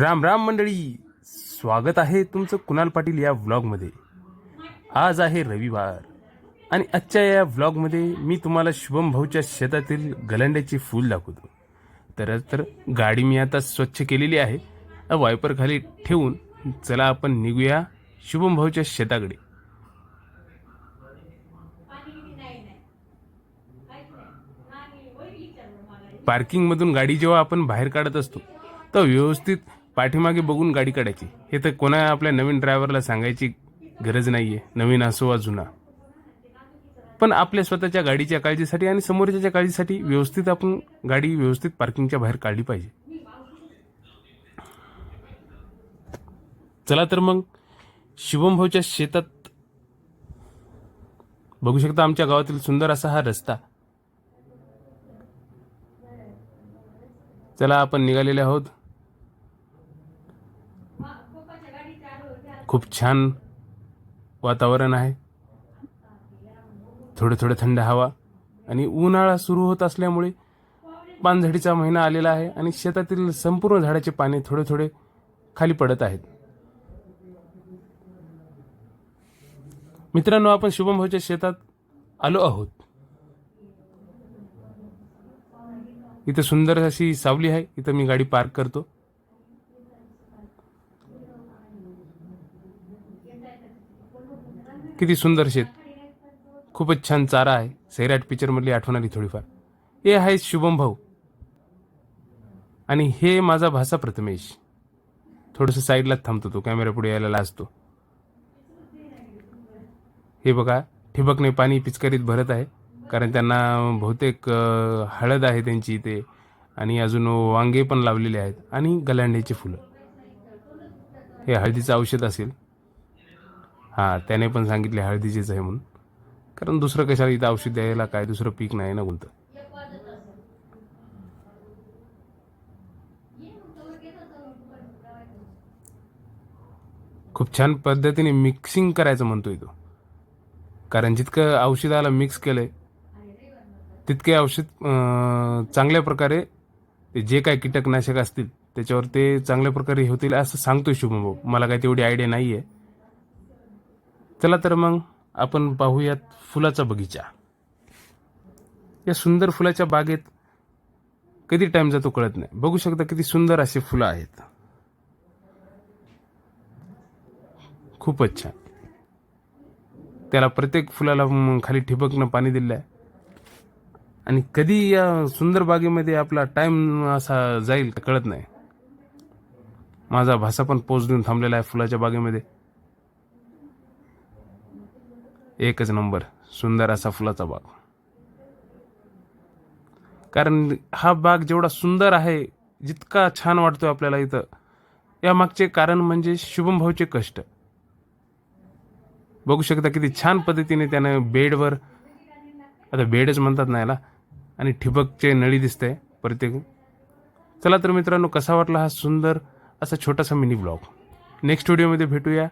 राम राम मंडळी स्वागत आहे तुमचं कुणाल पाटील या व्लॉगमध्ये. आज आहे रविवार आणि आजच्या या व्लॉगमध्ये मी तुम्हाला शुभम भाऊच्या शेतातील गलंड्याचे फूल दाखवतो. तर तर गाडी मी आता स्वच्छ केलेली आहे. वायपर खाली ठेवून चला आपण निघूया शुभम भाऊच्या शेताकडे. पार्किंगमधून गाडी जेव्हा आपण बाहेर काढत असतो तर व्यवस्थित पाठीमागे बघून गाडी काढायची. हे तर कोणा आपल्या नवीन ड्रायव्हरला सांगायची गरज नाही आहे नवीन असो वा जुना. पण आपल्या स्वतःच्या गाडीच्या काळजीसाठी आणि समोरच्याच्या काळजीसाठी व्यवस्थित आपण गाडी व्यवस्थित पार्किंगच्या बाहेर काढली पाहिजे. चला तर मग शिवम भाऊच्या शेतात बघू शकता आमच्या गावातील सुंदर असा हा रस्ता. चला आपण निघालेले आहोत. खूप छान वातावरण आहे. थोडे थोडे थंड हवा आणि उन्हाळा सुरू होत असल्यामुळे पानझडीचा महिना आलेला आहे आणि शेतातील संपूर्ण झाडाचे पाने थोडे थोडे खाली पडत आहेत. मित्रांनो आपण शुभम भाऊच्या शेतात आलो आहोत. इथं सुंदर अशी सावली आहे. इथं मी गाडी पार्क करतो. किती सुंदर शेत. खूपच छान चारा आहे. सैराट पिक्चरमधली आठवण आली थोडीफार. हे आहे शुभम भाऊ. आणि हे माझा भासा प्रथमेश. थोडस साईडलाच थांबतो तो. कॅमेरा पुढे यायला लाजतो. हे बघा ठिबकने पाणी पिचकारीत भरत आहे. कारण त्यांना बहुतेक हळद आहे त्यांची इथे. आणि अजून वांगे पण लावलेले आहेत. आणि गलांड्याची फुलं. हे हळदीचं औषध असेल. हां त्याने पण सांगितले हळदीचेच आहे म्हणून. कारण दुसरं कशाला इथं औषध द्यायला काय दुसरं पीक नाही ना कोणतं? खूप छान पद्धतीने मिक्सिंग करायचं म्हणतोय तो. कारण जितकं औषधाला मिक्स केलंय तितके औषध चांगल्या प्रकारे ते जे काय कीटकनाशक असतील त्याच्यावर ते चांगल्या प्रकारे होतील असं सांगतोय शुभम भाऊ. मला काही तेवढी आयडिया नाही आहे चला तर मग आपण पाहूयात फुलाचा बगीचा. या सुंदर फुलाच्या बागेत कधी टाइम जातो कळत नाही. बघू शकता किती सुंदर असे फुलं आहेत. खूपच छान. त्याला प्रत्येक फुलाला खाली ठिबकनं पाणी दिलं आहे आणि कधी या सुंदर बागेमध्ये आपला टाइम असा जाईल कळत नाही. माझा भासा पण पोच देऊन थांबलेला आहे फुलाच्या बागेमध्ये. एकच नंबर सुंदर असा फुलाचा बाग. कारण हा बाग जेवढा सुंदर आहे जितका छान वाटतो आपल्याला इथं या मागचे कारण म्हणजे शुभम भाऊचे कष्ट. बघू शकता किती छान पद्धतीने त्यानं बेडवर आता बेडच म्हणतात ना याला आणि ठिबकचे नळी दिसते प्रत्येक. चला तर मित्रांनो कसा वाटला हा सुंदर असा छोटासा मिनी ब्लॉग नेक्स्ट व्हिडिओमध्ये भेटूया.